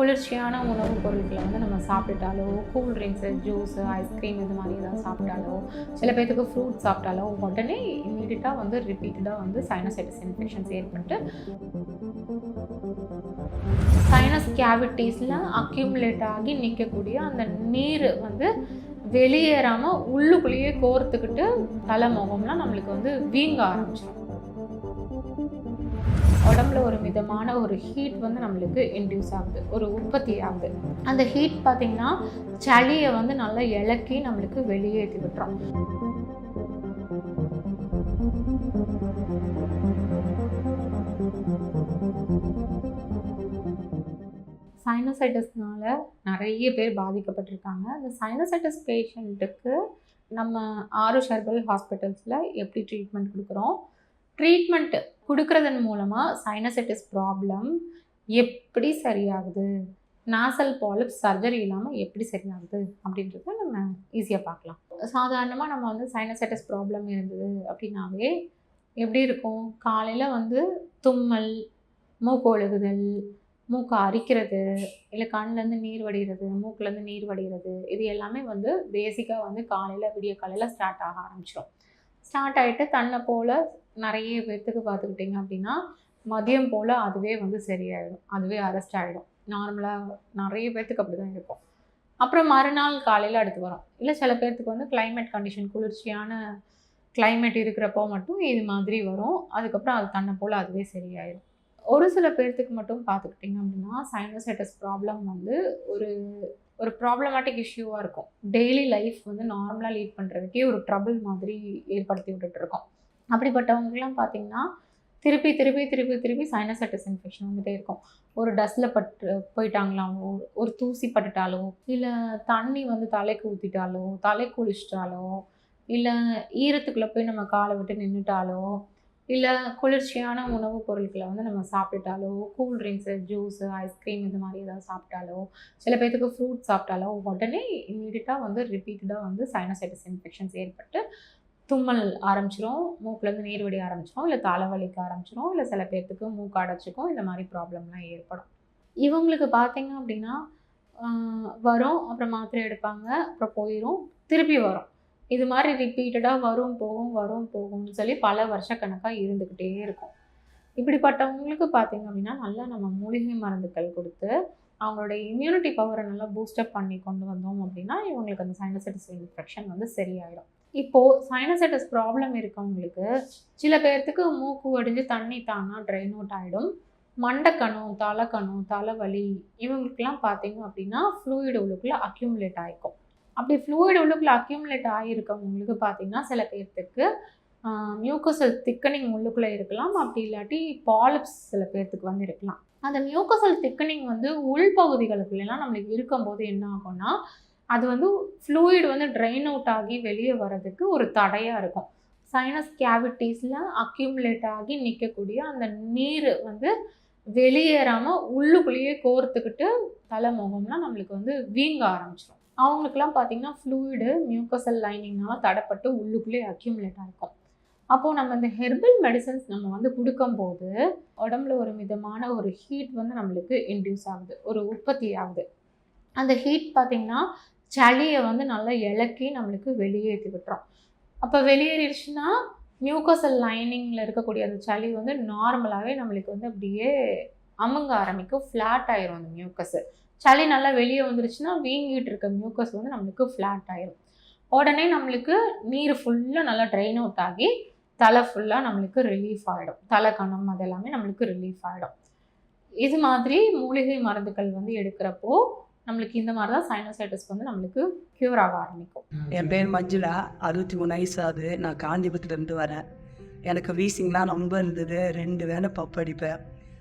குளிர்ச்சியான உணவுப் பொருட்களை வந்து நம்ம சாப்பிட்டுட்டாலோ cool drinks juice ice cream இது மாதிரி ஏதாவது சாப்பிட்டாலோ சில பேர்த்துக்கு ஃப்ரூட் சாப்பிட்டாலோ உடனே இமீடியட்டாக வந்து ரிப்பீட்டடாக வந்து சைனசைட்டிஸ் இன்ஃபெக்ஷன்ஸ் ஏற்பட்டு சைனஸ் கேவிட்டிஸில் அக்யூமுலேட் ஆகி நிற்கக்கூடிய அந்த நீர் வந்து வெளியேறாமல் உள்ளுக்குள்ளேயே கோர்த்துக்கிட்டு தலை முகம்லாம் நம்மளுக்கு வந்து வீங்க ஆரம்பிச்சிடும் உடம்புல ஒரு மிதமான ஒரு ஹீட் வந்து நம்மளுக்கு இன்டியூஸ் ஆகுது. ஒரு உற்பத்தி ஆகுது. அந்த ஹீட் பார்த்திங்கன்னா சளியை வந்து நல்லா இலக்கி நம்மளுக்கு வெளியேற்றி விட்டுரும். சைனசைட்டிஸ்னால நிறைய பேர் பாதிக்கப்பட்டிருக்காங்க. அந்த சைனசைட்டிஸ் பேஷண்ட்டுக்கு நம்ம ஆருஷ் ஹெர்பல் ஹாஸ்பிட்டல்ஸில் எப்படி ட்ரீட்மெண்ட் கொடுக்குறோம்? ட்ரீட்மெண்ட் கொடுக்கறதன் மூலமாக சைனசைட்டிஸ் ப்ராப்ளம் எப்படி சரியாகுது? நாசல் பாலிப் சர்ஜரி இல்லாமல் எப்படி சரியாகுது? அப்படின்றத நம்ம ஈஸியாக பார்க்கலாம். சாதாரணமாக நம்ம வந்து சைனசைட்டிஸ் ப்ராப்ளம் இருந்தது அப்படின்னாவே எப்படி இருக்கும்? காலையில் வந்து தும்மல் மூக்கு ஒழுகுதல் மூக்கை அரிக்கிறது இல்லை கண்லேருந்து நீர் வடிகிறது மூக்குலேருந்து நீர் வடிகிறது இது எல்லாமே வந்து பேசிக்காக வந்து காலையில் விடிய காலையில் ஸ்டார்ட் ஆக ஆரம்பிச்சிடும் ஸ்டார்ட் ஆகிட்டு தன்னை போல் நிறைய பேர்த்துக்கு பார்த்துக்கிட்டிங்க அப்படின்னா மதியம் போல் அதுவே வந்து சரியாயிடும். அதுவே அரெஸ்ட் ஆகிடும் நார்மலாக நிறைய பேர்த்துக்கு அப்படி தான் இருக்கும். அப்புறம் மறுநாள் காலையில் அடுத்து வரும். இல்லை சில பேர்த்துக்கு வந்து கிளைமேட் கண்டிஷன் குளிர்ச்சியான கிளைமேட் இருக்கிறப்போ மட்டும் இது மாதிரி வரும். அதுக்கப்புறம் அது தன்னை போல் அதுவே சரியாயிடும். ஒரு சில பேர்த்துக்கு மட்டும் பார்த்துக்கிட்டிங்க அப்படின்னா சைனோசைட்டஸ் ப்ராப்ளம் வந்து ஒரு ஒரு ப்ராப்ளமேட்டிக் இஷ்யூவாக இருக்கும். டெய்லி லைஃப் வந்து நார்மலாக லீட் பண்ணுறதுக்கே ஒரு ட்ரபிள் மாதிரி ஏற்படுத்தி விட்டுட்ருக்கோம் அப்படிப்பட்டவங்கலாம் பார்த்தீங்கன்னா திருப்பி திருப்பி திருப்பி திருப்பி சைனசைட்டிஸ் இன்ஃபெக்ஷன் வந்துட்டே இருக்கும். ஒரு டஸ்ட்டில் பட்டு போயிட்டாங்களாவோ ஒரு தூசி பட்டுட்டாலோ இல்லை தண்ணி வந்து தலைக்கு ஊற்றிட்டாலோ தலை குளிச்சிட்டாலோ இல்லை ஈரத்துக்குள்ளே போய் நம்ம காலை விட்டு நின்றுட்டாலோ இல்லை குளிர்ச்சியான உணவுப் பொருட்களை வந்து நம்ம சாப்பிட்டுட்டாலோ cool drinks juice ice cream இது மாதிரி ஏதாவது சாப்பிட்டாலோ சில பேர்த்துக்கு ஃப்ரூட் சாப்பிட்டாலோ உடனே இமீடியட்டாக வந்து ரிப்பீட்டடாக வந்து சைனசைட்டிஸ் இன்ஃபெக்ஷன்ஸ் ஏற்பட்டு தும்மல் ஆரம்பிச்சிரும் மூக்குலேருந்து நீர் வடி ஆரம்பிச்சிரும் இல்லை தலைவலிக்க ஆரம்பிச்சிரும் இல்லை சில பேர்த்துக்கு மூக்கு அடைச்சிக்கும் இந்த மாதிரி ப்ராப்ளம்லாம் ஏற்படும். இவங்களுக்கு பார்த்தீங்க அப்படின்னா வரும் அப்புறம் மாத்திரை எடுப்பாங்க அப்புறம் போயிடும் திருப்பி வரும். இது மாதிரி ரிப்பீட்டடாக வரும் போகும் வரும் போகும்னு சொல்லி பல வருஷக்கணக்காக இருந்துக்கிட்டே இருக்கும். இப்படிப்பட்டவங்களுக்கு பார்த்தீங்க அப்படின்னா நல்லா நம்ம மூலிகை மருந்துகள் கொடுத்து அவங்களுடைய இம்யூனிட்டி பவரை நல்லா பூஸ்டப் பண்ணி கொண்டு வந்தோம் அப்படின்னா இவங்களுக்கு அந்த சைனசைட்டிஸ் இன்ஃபெக்ஷன் வந்து சரியாயிடும் இப்போது சைனசைட்டிஸ் ப்ராப்ளம் இருக்கவங்களுக்கு சில பேர்த்துக்கு மூக்கு வடிஞ்சு தண்ணி தானா ட்ரைன் அவுட் ஆகிடும் மண்டைக்கணும் தலைக்கணும் தலைவலி இவங்களுக்கெல்லாம் பார்த்தீங்க அப்படின்னா ஃப்ளூயிட் உள்ளுக்குள்ளே அக்யூமுலேட் ஆகிக்கும் அப்படி ஃப்ளூயிட் உள்ளுக்குள்ளே அக்யூமுலேட் ஆகியிருக்கவங்களுக்கு பார்த்தீங்கன்னா சில பேர்த்துக்கு மியூக்கோசல் திக்கனிங் உள்ளுக்குள்ளே இருக்கலாம். அப்படி இல்லாட்டி பாலிப்ஸ் சில பேர்த்துக்கு வந்து இருக்கலாம். அந்த மியூக்கோசல் திக்கனிங் வந்து உள்பகுதிகளுக்குள்ளெல்லாம் நம்மளுக்கு இருக்கும்போது என்ன ஆகும்னா அது வந்து ஃப்ளூயிட் வந்து ட்ரைன் அவுட் ஆகி வெளியே வர்றதுக்கு ஒரு தடையாக இருக்கும். சைனஸ் கேவிட்டிஸில் அக்யூமுலேட் ஆகி நிற்கக்கூடிய அந்த நீர் வந்து வெளியேறாமல் உள்ளுக்குள்ளேயே கோர்த்துக்கிட்டு தலை முகம்லாம் நம்மளுக்கு வந்து வீங்க ஆரம்பிச்சிடும் அவங்களுக்குலாம் பார்த்தீங்கன்னா ஃப்ளூயிடு மியூக்கசல் லைனிங்னால தடைப்பட்டு உள்ளுக்குள்ளேயே அக்யூமுலேட் ஆகிருக்கும் அப்போது நம்ம இந்த ஹெர்பல் மெடிசன்ஸ் நம்ம வந்து கொடுக்கும்போது உடம்புல ஒரு மிதமான ஒரு ஹீட் வந்து நம்மளுக்கு இன்டியூஸ் ஆகுது. ஒரு உற்பத்தி ஆகுது. அந்த ஹீட் பார்த்திங்கன்னா சளியை வந்து நல்லா இலக்கி நம்மளுக்கு வெளியேற்றி விட்டுறோம் அப்போ வெளியேறிடுச்சுன்னா மியூக்கசல் லைனிங்கில் இருக்கக்கூடிய அந்த சளி வந்து நார்மலாகவே நம்மளுக்கு வந்து அப்படியே அமுங்க ஆரம்பிக்கும். ஃப்ளாட் ஆயிரும் அந்த மியூக்கஸு சளி நல்லா வெளியே வந்துருச்சுன்னா வீங்கிட்டு இருக்க மியூக்கஸ் வந்து நம்மளுக்கு ஃப்ளாட் ஆயிரும். உடனே நம்மளுக்கு நீர் ஃபுல்லாக நல்லா ட்ரைன் அவுட் ஆகி தலை ஃபுல்லாக நம்மளுக்கு ரிலீஃப் ஆகிடும் தலை கணம் அதெல்லாமே நம்மளுக்கு ரிலீஃப் ஆகிடும் இது மாதிரி மூலிகை மருந்துகள் வந்து எடுக்கிறப்போ நம்மளுக்கு இந்த மாதிரி தான் சைனோசைட்டிஸ் வந்து நம்மளுக்கு க்யூர் ஆக ஆரம்பிக்கும். என் பேர் மஞ்சுளா. அறுபத்தி மூணு வயசு ஆகுது நான் காஞ்சிபுரத்துலேருந்து வரேன். எனக்கு வீசிங்லாம் ரொம்ப இருந்தது. ரெண்டு வேளை பப்படிப்பேன்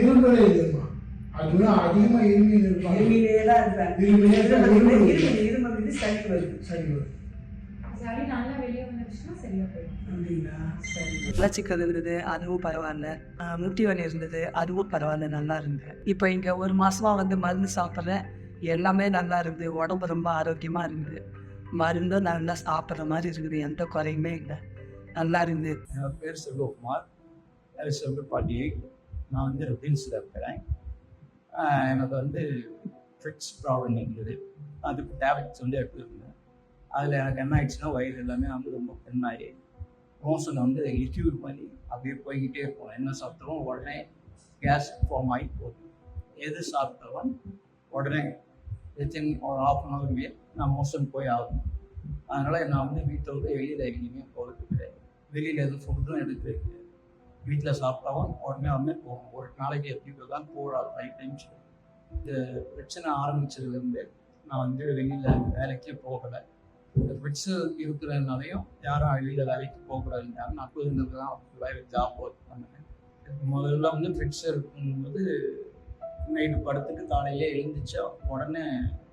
இரும்பலே இல்லைம்மா அதுதான் அதிகமா தான் இருப்பேன். இருமல் இருமல் சளி வருது. சளி இருந்தது அதுவும் பரவாயில்ல. முட்டி வலி இருந்தது அதுவும் பரவாயில்ல நல்லா இருந்தது. இப்போ இங்கே ஒரு மாசமா வந்து மருந்து சாப்பிட்றேன் எல்லாமே நல்லா இருக்குது உடம்பு ரொம்ப ஆரோக்கியமாக இருக்குது. மருந்தும் நல்லா சாப்பிட்ற மாதிரி இருக்குது எந்த குறையுமே இல்லை. நல்லா இருந்தது. என் பேர் செல்வகுமார் அது செல்வப்பாட்டி நான் வந்து ரிபின்ஸில் இருக்கிறேன். எனக்கு வந்து ஃபிட்ஸ் ப்ராப்ளம் இருந்தது அதுக்கு டேப்லெட்ஸ் வந்து எடுத்துருந்தேன் அதில் எனக்கு என்ன ஆயிடுச்சுன்னா வயிறு எல்லாமே வந்து ரொம்ப பெண்ணாகி மோஷன் வந்து லிக்யூட் பண்ணி அப்படியே போய்கிட்டே இருக்கும். என்ன சாப்பிட்டாலும் உடனே கேஸ் ஃபார்ம் ஆகி போகும் எது சாப்பிட்டாலும் உடனே வித்தின் ஒரு ஆஃப் அன் ஹவர்லேயே நான் மோஷன் போய் ஆகணும். அதனால் நான் வந்து வீட்டை விட்டு வெளியில் எங்கேயுமே போகிறது கிடையாது. வெளியில் எதுவும் ஃபுட்டும் எடுத்து வீட்டில் சாப்பிட்டாவும் உடனே வந்து போகும் ஒரு நாளைக்கு எப்படி தான் போகிறாரு ஃபைவ் டைம்ஸ் இந்த பிரச்சனை ஆரம்பிச்சதுலேருந்து நான் வந்து வெளியில் வேலைக்கே போகலை. இந்த பிரச்சனை இருக்கிறதுனாலையும் யாரும் வெளியில் வேலைக்கு போகக்கூடாதுன்றாங்க நான் குழந்தைங்க தான் வேலை ஜாப் ஒர்க் பண்ணேன் முதல்ல வந்து ஃபிட்ஸ் இருக்கும்போது நைட்டு படுத்துட்டு காலையிலே எழுந்திரிச்சா உடனே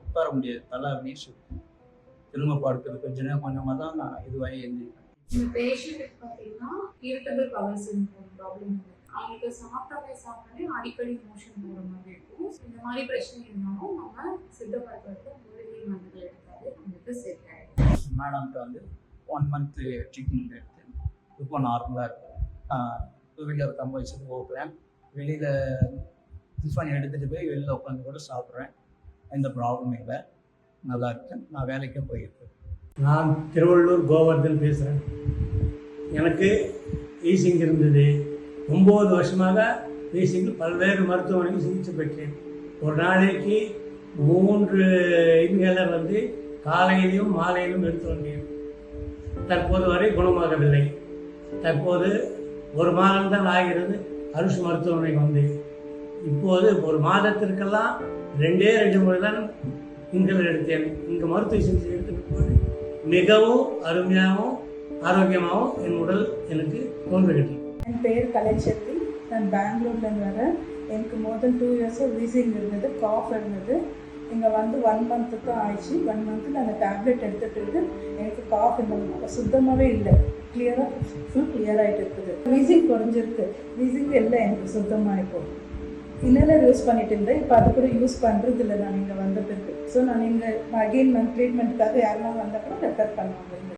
உட்கார முடியாது. தலை அப்படின்னு சொல்லி திரும்ப படுக்கிறது கொஞ்ச நேரம் கொஞ்சமாக தான் நான் இதுவாகி எழுந்திருக்கேன் பேஷண்ட் பார்த்தீங்கன்னா இரிட்டபிள் பவர் சிண்ட்ரோம் ப்ராப்ளம் அவங்களுக்கு சாப்பிட்டாலே சாப்பிட்டாலே அடிக்கடி மோஷன் போகிற மாதிரி இருக்கும். இந்த மாதிரி பிரச்சனை இருந்தாலும் நம்ம சித்த மருத்துவத்தை மூலிகை மருந்துகள் எடுத்தாலே நம்மளுக்கு செட் ஆகிடும் மேடம்கிட்ட வந்து ஒன் மந்த்து ட்ரீட்மெண்ட் எடுத்து இப்போ நார்மலாக இருக்கும். டூ வீலர் கம்ப வச்சுட்டு போகிறேன் வெளியில் டிஃபன் எடுத்துகிட்டு போய் வெளியில் உட்காந்து கூட சாப்பிட்றேன். எந்த ப்ராப்ளமும் இல்லை. நல்லா இருக்கேன். நான் வேலைக்கே போயிருக்கேன். நான் திருவள்ளூர் கோவர்தன் பேசுகிறேன் எனக்கு வீசிங் இருந்தது. ஒம்பது வருஷமாக வீசிங் பல்வேறு மருத்துவமனைக்கு சிகிச்சை பெற்றேன். ஒரு நாளைக்கு மூன்று இன்ஹேலர் வந்து காலையிலும் மாலையிலும் எடுத்து வந்தேன். தற்போது வரை குணமாகவில்லை. தற்போது ஒரு மாதம்தான் ஆகிறது. அருஷ் மருத்துவமனைக்கு வந்து இப்போது ஒரு மாதத்திற்கெல்லாம் ரெண்டே ரெண்டு முறை தான் இன்ஹேலர் எடுத்தேன். இங்கே மருத்துவ சிகிச்சை எடுத்துட்டு போது மிகவும் அருமையாகவும் ஆரோக்கியமாகவும் என் உடல் எனக்கு தோன்றுகிறது என் பேர் கலைச்செல்வி நான் பெங்களூர்லேருந்து வரேன். எனக்கு முதல் டூ இயர்ஸாக வீசிங் இருந்தது காஃப் இருந்தது. இங்கே வந்து ஒன் மந்த்து தான் ஆயிடுச்சு. ஒன் மந்த்து அந்த டேப்லெட் எடுத்துகிட்டு இருந்து எனக்கு காஃப் இந்த சுத்தமாகவே இல்லை. கிளியராக ஃபுல் கிளியர் ஆகிட்டு இருக்குது. வீசிங் குறைஞ்சிருக்கு. வீசிங் இல்லை எனக்கு சுத்தமாக இப்போ இன்னலர் யூஸ் பண்ணிட்டு இருந்தேன். இப்போ அது கூட யூஸ் பண்ணுறது இல்லை. நான் இங்கே வந்த பிறகு. ஸோ நான் இங்கே அகெயின் நான் ட்ரீட்மெண்ட்டுக்காக யாரெல்லாம் வந்தால் கூட ரெஃபர் பண்ணுவாங்க.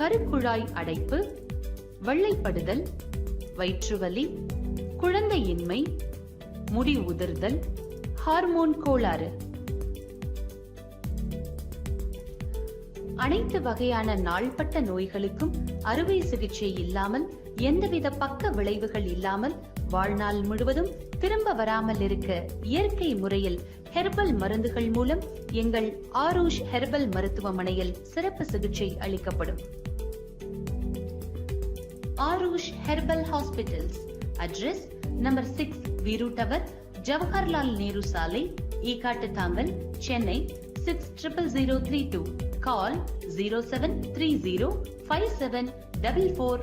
கருக்குழாய் அடைப்பு வெள்ளைப்படுதல் வயிற்றுவலி குழந்தையின்மை முடி உதிர்தல் ஹார்மோன் கோளாறு. அனைத்து வகையான நாள்பட்ட நோய்களுக்கும் அறுவை சிகிச்சை இல்லாமல் எந்தவித பக்க விளைவுகள் இல்லாமல் வாழ்நாள் முழுவதும் திரும்ப வராமல் இருக்க இயற்கை முறையில் ஹெர்பல் மருந்துகள் மூலம் எங்கள் ஆரூஷ் ஹெர்பல் மருத்துவமனையில் சிறப்பு சிகிச்சை அளிக்கப்படும். Arush Herbal Hospitals. Address number 6 Viru Tower, Jawaharlal Nehru Sale, Ekattatamil, Chennai 600032. Call 0730 5744